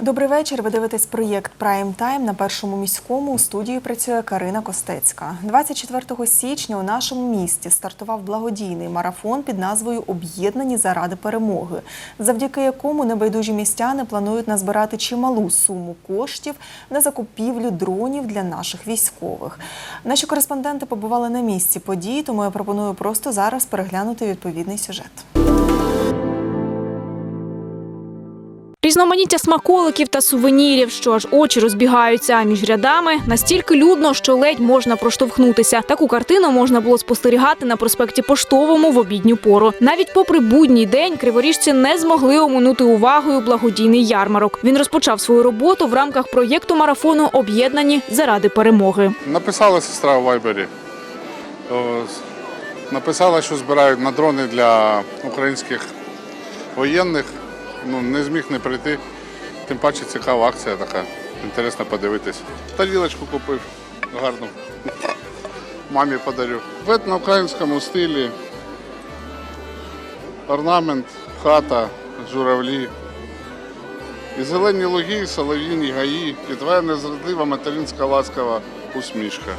Добрий вечір. Ви дивитесь проєкт Прайм Тайм на першому міському. У студії працює Карина Костецька. 24 січня у нашому місті стартував благодійний марафон під назвою Об'єднані заради перемоги, завдяки якому небайдужі містяни планують назбирати чималу суму коштів на закупівлю дронів для наших військових. Наші кореспонденти побували на місці подій, тому я пропоную просто зараз переглянути відповідний сюжет. Різноманіття смаколиків та сувенірів, що аж очі розбігаються між рядами, настільки людно, що ледь можна проштовхнутися. Таку картину можна було спостерігати на проспекті Поштовому в обідню пору. Навіть попри будній день криворіжці не змогли оминути увагою благодійний ярмарок. Він розпочав свою роботу в рамках проєкту марафону Об'єднані заради перемоги. Написала сестра у Вайбері. Написала, що збирають на дрони для українських воєнних. Ну, не зміг не прийти. Тим паче цікава акція така. Інтересно подивитись. Тарілочку купив гарну. Мамі подарю. В етноукраїнському стилі. Орнамент, хата, журавлі. І зелені луги, і солов'їні гаї, і твоя незрадлива материнська ласкава усмішка.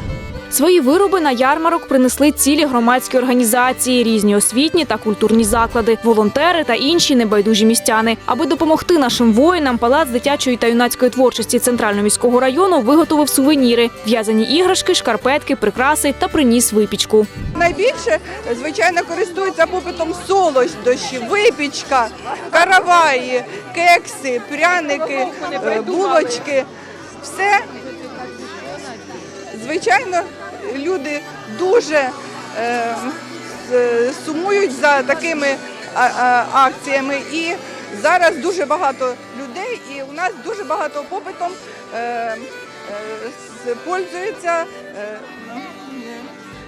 Свої вироби на ярмарок принесли цілі громадські організації, різні освітні та культурні заклади, волонтери та інші небайдужі містяни. Аби допомогти нашим воїнам, палац дитячої та юнацької творчості центрального міського району виготовив сувеніри, в'язані іграшки, шкарпетки, прикраси та приніс випічку. Найбільше, звичайно, користуються попитом солодощі, випічка, караваї, кекси, пряники, е, булочки. Все, звичайно, люди дуже е, е, сумують за такими акціями. І зараз дуже багато людей, і у нас дуже багато попитом е, е, пользується е,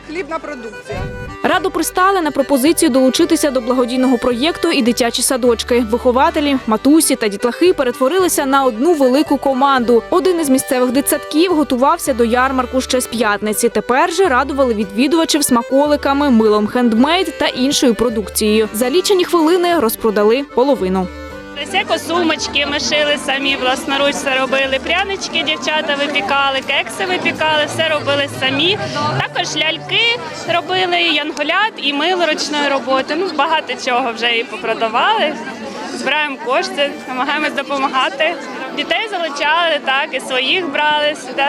хлібна продукція. Радо пристали на пропозицію долучитися до благодійного проєкту і дитячі садочки. Вихователі, матусі та дітлахи перетворилися на одну велику команду. Один із місцевих дитсадків готувався до ярмарку ще з п'ятниці. Тепер же радували відвідувачів смаколиками, милом хендмейд та іншою продукцією. За лічені хвилини розпродали половину. Все косумочки ми шили самі, власноруч все робили. Прянички дівчата випікали, кекси випікали, все робили самі. Також ляльки робили, янголят і мило ручної роботи. Ну, багато чого вже і попродавали. Збираємо кошти, намагаємось допомагати. Дітей залучали, так, і своїх брали сюди.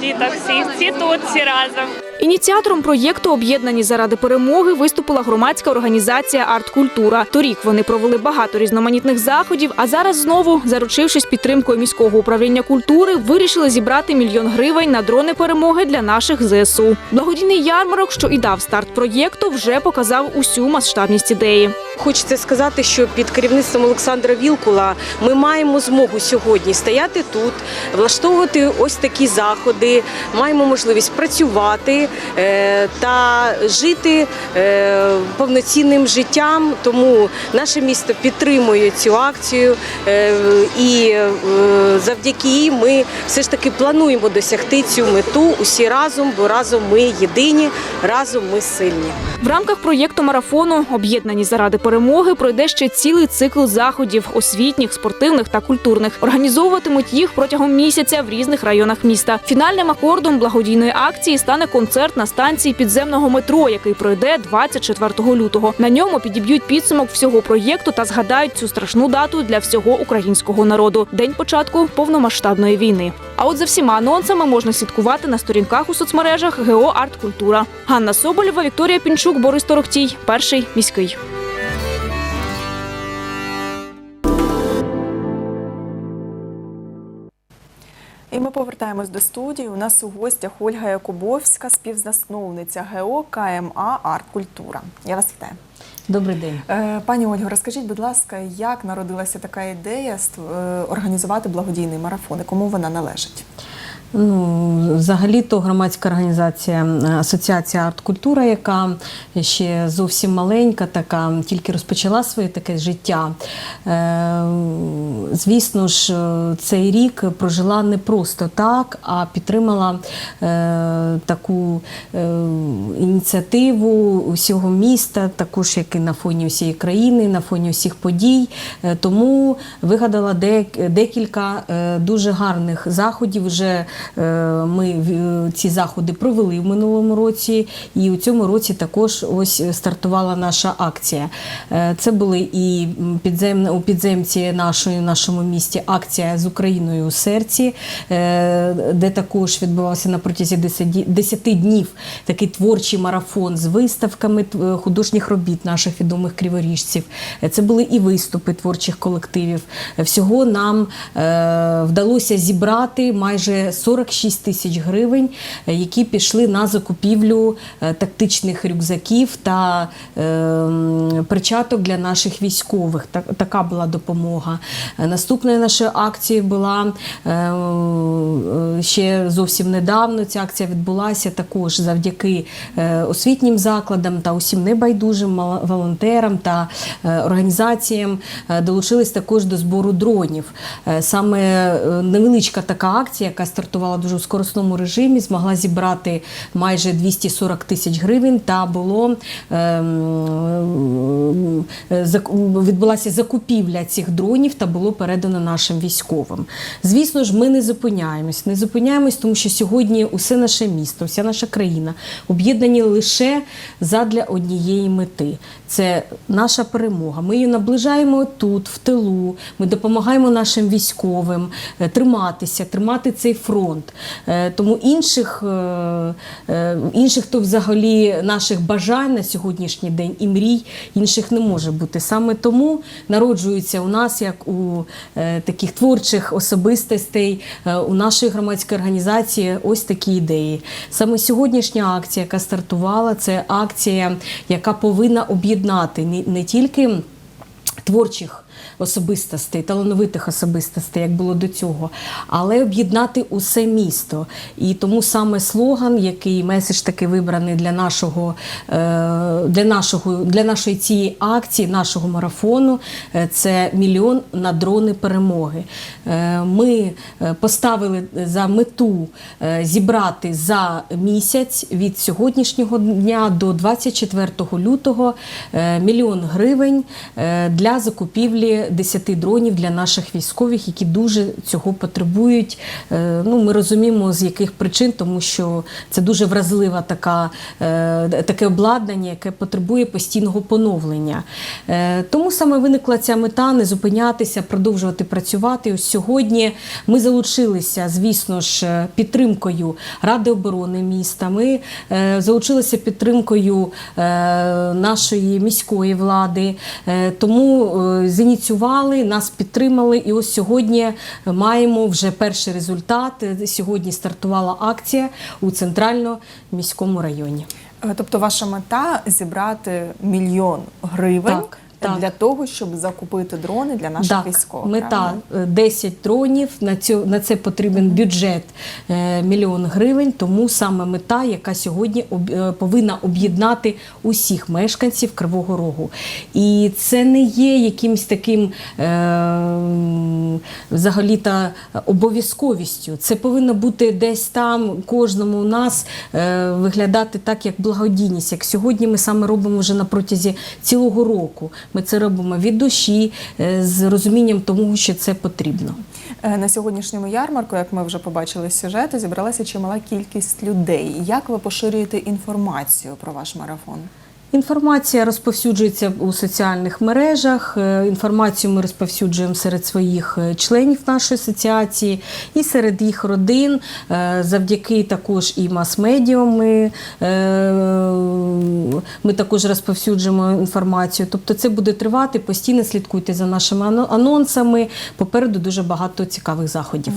Діток всіх, всі тут, всі разом. Ініціатором проєкту Об'єднані заради перемоги виступила громадська організація Арт-Культура. Торік вони провели багато різноманітних заходів. А зараз знову, заручившись підтримкою міського управління культури, вирішили зібрати мільйон гривень на дрони перемоги для наших ЗСУ. Благодійний ярмарок, що і дав старт проєкту, вже показав усю масштабність ідеї. Хочеться сказати, що під керівництвом Олександра Вілкула ми маємо змогу сьогодні стояти тут, влаштовувати ось такі заходи, маємо можливість працювати е, та жити е, повноцінним життям. Тому наше місто підтримує цю акцію, е, і завдяки їй ми все ж таки плануємо досягти цю мету усі разом, бо разом ми єдині, разом ми сильні. В рамках проєкту марафону Об'єднані заради перемоги пройде ще цілий цикл заходів освітніх, спортивних та культурних. Організовуватимуть їх протягом місяця в різних районах міста. Фінальним акордом благодійної акції стане концерт на станції підземного метро, який пройде 24 лютого. На ньому підіб'ють підсумок всього проєкту та згадають цю страшну дату для всього українського народу день початку повномасштабної війни. А от за всіма анонсами можна слідкувати на сторінках у соцмережах ГО «Арткультура». Ганна Соболєва, Вікторія Пінчук, Борис Торохтій. Перший міський. І ми повертаємось до студії. У нас у гостях Ольга Якубовська, співзасновниця ГО КМА Арт Культура. Я вас вітаю. Добрий день. Е, Пані Ольго, розкажіть, будь ласка, як народилася така ідея е, організувати благодійний марафон і кому вона належить? Ну, взагалі-то громадська організація Асоціація арт-культура, яка ще зовсім маленька, така тільки розпочала своє таке життя. Е, звісно ж, е, цей рік прожила не просто так, а підтримала е, таку ініціативу усього міста, також як і на фоні всієї країни, на фоні всіх подій. Тому вигадала дек- декілька дуже гарних заходів. Вже ми в- ці заходи провели в минулому році, і у цьому році також ось стартувала наша акція. Е, Це були і підземне у підземці нашої нашому місті акція з Україною у серці, е, де також відбувався на протязі 10 днів такий творчий марафон з виставками художніх робіт наших відомих криворіжців. Е, Це були і виступи творчих колективів. Е, Всього нам е, вдалося зібрати майже 46 тисяч гривень, е, які пішли на закупівлю е, тактичних рюкзаків та е, перчаток для наших військових. Так, така була допомога. Е, Наступною нашою акцією була е, е, ще зовсім недавно. Ця акція відбулася також завдяки освітнім закладам та усім небайдужим волонтерам та організаціям. Долучились також до збору дронів. Саме невеличка така акція, яка стартувала дуже у скоростному режимі, змогла зібрати майже 240 тисяч гривень. Та було ем, е, відбулася закупівля цих дронів та було передано нашим військовим. Звісно ж, ми не зупиняємось. Не зупиняємось, тому що сьогодні усе наше місто, вся наша країна об'єднані лише задля однієї мети. Це наша перемога. Ми її наближаємо тут, в тилу. Ми допомагаємо нашим військовим е, триматися, тримати цей фронт. Е, Тому інших, е, е, інших то взагалі наших бажань на сьогоднішній день і мрій інших не може бути. Саме тому народжуються у нас, як у таких творчих особистостей, у нашої громадської організації ось такі ідеї. Саме сьогоднішня акція, яка стартувала, це акція, яка повинна об'єднати не тільки творчих особистостей, талановитих особистостей, як було до цього, але об'єднати усе місто. І тому саме слоган, який меседж таки вибраний для нашого, е, для нашого, для нашої цієї акції, нашого марафону, е, це мільйон на дрони перемоги. Е, Ми поставили за мету зібрати за місяць від сьогоднішнього дня до 24 лютого мільйон гривень для закупівлі 10 дронів для наших військових, які дуже цього потребують. Е, Ну, ми розуміємо, з яких причин, тому що це дуже вразлива така, е, таке обладнання, яке потребує постійного поновлення. Е, Тому саме виникла ця мета не зупинятися, продовжувати працювати. Ось сьогодні ми залучилися, звісно ж, підтримкою Ради оборони міста. Ми залучилися підтримкою нашої міської влади. Тому е, зініціювали, нас підтримали. І ось сьогодні маємо вже перший результат. Е, Сьогодні стартувала акція у центрально міському районі. Е, Тобто ваша мета зібрати мільйон гривень Так, так. для того, щоб закупити дрони для наших Так, військових. мета правильно? е, 10 дронів. На цю на це потрібен бюджет е, мільйон гривень. Тому саме мета, яка сьогодні об- е, повинна об'єднати усіх мешканців Кривого Рогу. І це не є якимось таким е, взагалі-то обов'язковістю. Це повинно бути десь там кожному у нас е, виглядати так, як благодійність. Як сьогодні ми саме робимо вже на протязі цілого року. Ми це робимо від душі е, з розумінням тому, що це потрібно. Е, На сьогоднішньому ярмарку, як ми вже побачили з сюжету, зібралася чимала кількість людей. Як ви поширюєте інформацію про ваш марафон? Інформація розповсюджується у соціальних мережах. Е, Інформацію ми розповсюджуємо серед своїх е, членів нашої асоціації і серед їх родин. Е, Завдяки також і мас-медіа ми, ми також розповсюджуємо інформацію. Тобто це буде тривати. Постійно слідкуйте за нашими анонсами. Попереду дуже багато цікавих заходів.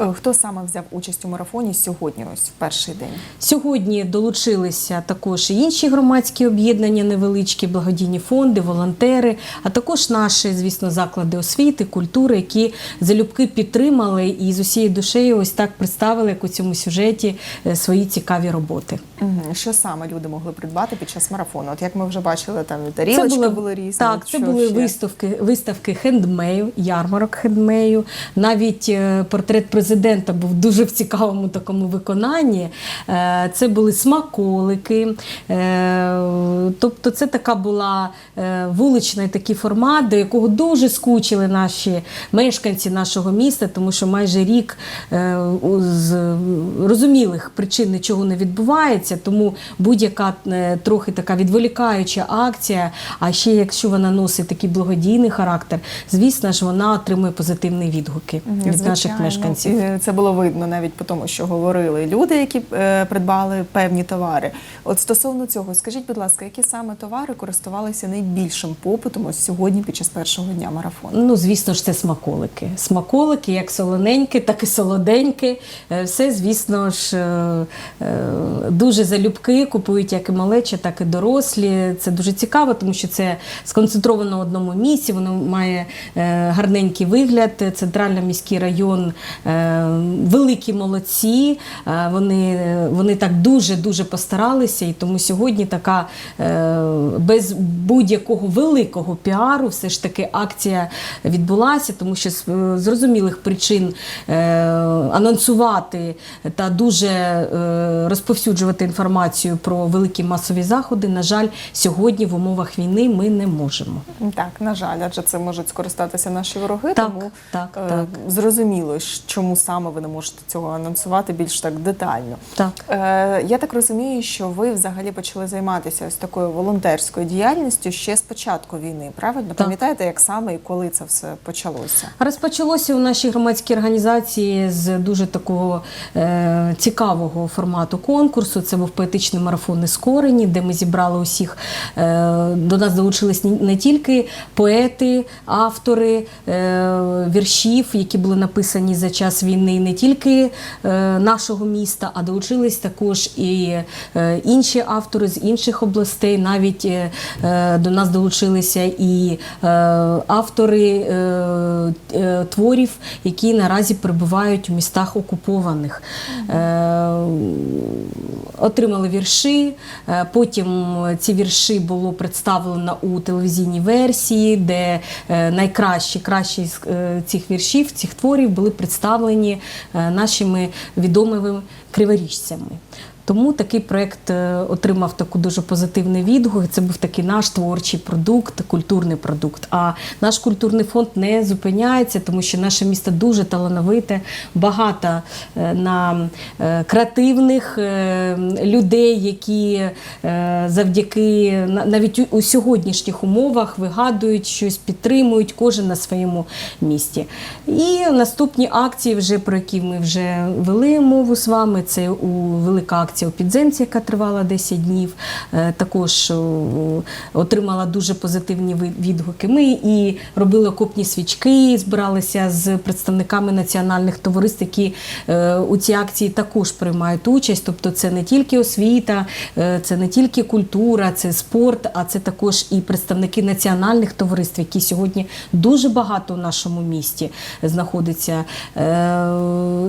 Е, Хто саме взяв участь у марафоні сьогодні, ось в перший день? Сьогодні долучилися також і інші громадські об'єднання, невеличкі благодійні фонди, волонтери, а також наші, звісно, заклади освіти, культури, які залюбки підтримали і з усією душею ось так представили, як у цьому сюжеті, е, свої цікаві роботи. Що саме люди могли придбати під час марафону? От як ми вже бачили, там і тарілочки були різні. Так, це були ще? виставки, виставки хендмею, ярмарок хендмею. Навіть е, портрет президента був дуже в цікавому такому виконанні. Е, Це були смаколики. Е, Тобто, це така була е, вуличний такий формат, до якого дуже скучили наші мешканці нашого міста, тому що майже рік з розумілих причин нічого не відбувається, тому будь-яка трохи така відволікаюча акція, а ще якщо вона носить такий благодійний характер, звісно ж, вона отримує позитивні відгуки від наших мешканців. Це було видно навіть по тому, що говорили люди, які е, придбали певні товари. От стосовно цього, скажіть, будь ласка, які саме товари користувалися найбільшим попитом ось сьогодні під час першого дня марафону? Ну, звісно ж, це смаколики. Смаколики, як солоненькі, так і солоденькі. Е, Все, звісно ж, е, дуже залюбки купують як і малечі, так і дорослі. Це дуже цікаво, тому що це сконцентровано в одному місці, воно має гарненький вигляд. Центральний міський район великі молодці. Е, Вони, вони так дуже-дуже постаралися, і тому сьогодні така е, без будь-якого великого піару все ж таки акція відбулася, тому що з е, зрозумілих причин анонсувати та дуже розповсюджувати інформацію про великі масові заходи, на жаль, сьогодні в умовах війни ми не можемо. Так, на жаль, адже це можуть скористатися наші вороги, Так, тому так, так. зрозуміло, щ- чому саме ви не можете цього анонсувати більш так детально. Так. Е, я так розумію, що ви взагалі почали займатися ось такою волонтерською діяльністю ще з початку війни. Правильно пам'ятаєте, як саме і коли це все почалося? Розпочалося у нашій громадській організації з дуже такого е, цікавого формату конкурсу. Це був поетичний марафон «Нескорені», де ми зібрали усіх. Е, до нас долучились не тільки поети, автори е, віршів, які були написані за час війни, не тільки е, нашого міста, а долучились також і е, інші автори з інших областей. Навіть е, до нас долучилися і автори творів, які наразі перебувають у містах окупованих. Отримали вірші. Потім ці вірші було представлено у телевізійній версії, де найкращі кращі з цих віршів, цих творів були представлені е, нашими відомими криворіжцями. Тому такий проект е, отримав таку дуже позитивний відгук. Це був такий наш творчий продукт, культурний продукт. А наш культурний фонд не зупиняється, тому що наше місто дуже талановите, багато е, на е, креативних людей, які завдяки навіть у- сьогоднішніх умовах вигадують щось, підтримують кожен на своєму місці. І наступні акції, вже про які ми вже вели мову з вами. Це у велика акція у підземці, яка тривала 10 днів. Е, Також отримала дуже позитивні відгуки. Ми і робили окопні свічки, збиралися з представниками національних товариств, які е, у цій акції також приймають участь. Тобто, це не тільки освіта, е, це не тільки культура, це спорт, а це також і представники національних товариств, які сьогодні дуже багато у нашому місті знаходиться. Е,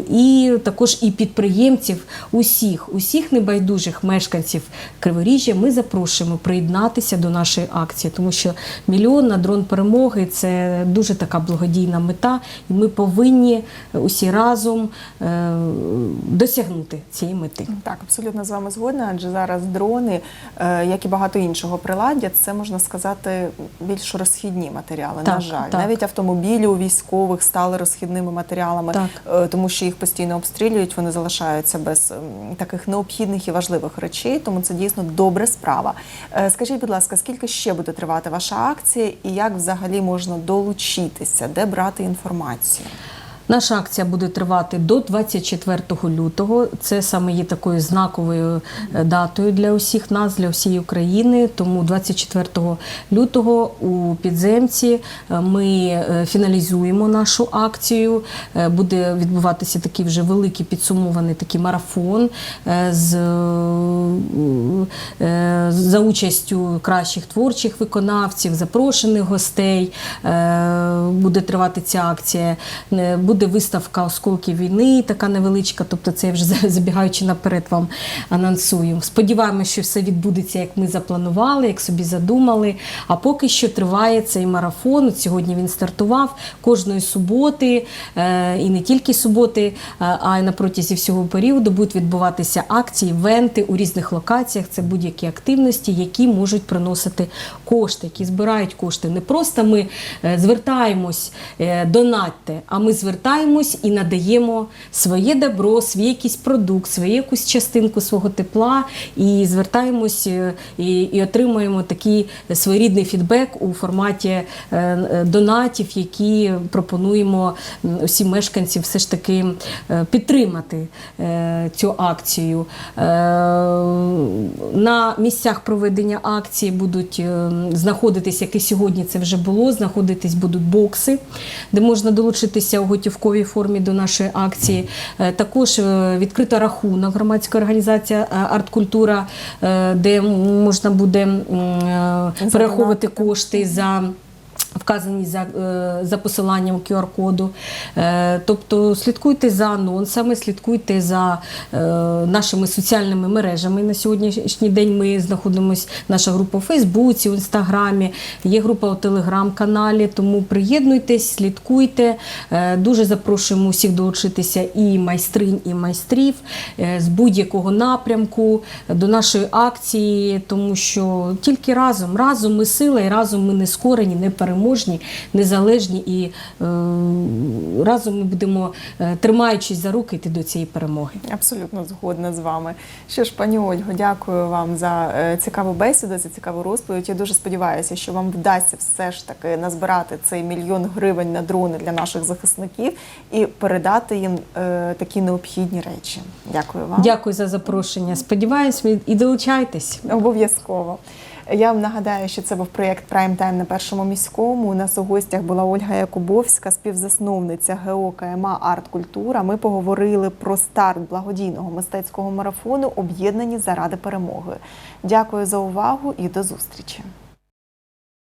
І також і підприємців, усіх, усіх небайдужих мешканців Криворіжжя ми запрошуємо приєднатися до нашої акції, тому що мільйон на дрон перемоги це дуже така благодійна мета, і ми повинні усі разом е, досягнути цієї мети. Так, абсолютно з вами згодна, адже зараз дрони, е, як і багато іншого приладдя, це можна сказати більш розхідні матеріали. на жаль, так. навіть автомобілі у військових стали розхідними матеріалами, Так. е, тому що їх постійно обстрілюють. Вони залишаються без таких необхідних і важливих речей. Тому це дійсно добра справа. Е, Скажіть, будь ласка, скільки ще буде тривати ваша акція, і як взагалі можна долучитися, де брати інформацію? Наша акція буде тривати до 24 лютого. Це саме є такою знаковою е, датою для усіх нас, для всієї України. Тому 24 лютого у підземці е, ми е, фіналізуємо нашу акцію. Буде відбуватися такий вже великий підсумований такий марафон з за участю кращих творчих виконавців, запрошених гостей. Буде тривати ця акція. Буде виставка осколків війни, така невеличка. Тобто, це я вже забігаючи наперед вам анонсую. Сподіваємося, що все відбудеться, як ми запланували, як собі задумали. А поки що триває цей марафон. От сьогодні він стартував кожної суботи, е, і не тільки суботи, е, а й на протязі всього періоду будуть відбуватися акції, івенти у різних локаціях. Це будь-які активності, які можуть приносити кошти, які збирають кошти. Не просто ми е, звертаємось, донатьте, а ми звертаємось і надаємо своє добро, свій якийсь продукт, свою якусь частинку свого тепла, і звертаємось е, і, і отримуємо такий своєрідний фідбек у форматі е, е, донатів, які пропонуємо усім мешканцям все ж таки підтримати цю акцію. На місцях проведення акції будуть знаходитись, як і сьогодні це вже було, знаходитись будуть бокси, де можна долучитися у готівковій формі до нашої акції. Е, Також е, відкрита рахунок громадська організація е, Арткультура, де можна буде перераховувати кошти за. Вказані за, е, за посиланням QR-коду. Е, Тобто слідкуйте за анонсами, слідкуйте за е, нашими соціальними мережами. На сьогоднішній день ми знаходимося, наша група у Фейсбуці, у Інстаграмі, є група у Телеграм-каналі, тому приєднуйтесь, слідкуйте. Дуже запрошуємо усіх долучитися і майстринь, і майстрів з будь-якого напрямку до нашої акції, тому що тільки разом, разом ми сила, і разом ми не скорені, не переможні, незалежні, і е, разом ми будемо, е, тримаючись за руки, йти до цієї перемоги. Абсолютно згодна з вами. Що ж, пані Ольго, дякую вам за е, цікаву бесіду, за цікаву розповідь. Я дуже сподіваюся, що вам вдасться все ж таки назбирати цей мільйон гривень на дрони для наших захисників і передати їм е, такі необхідні речі. Дякую вам. Дякую за запрошення. Сподіваюсь, і долучайтесь. Обов'язково. Я вам нагадаю, що це був проєкт Прайм Тайм на першому міському. У нас у гостях була Ольга Якубовська, співзасновниця ГО КМА Арт Культура. Ми поговорили про старт благодійного мистецького марафону Об'єднані заради перемоги. Дякую за увагу і до зустрічі.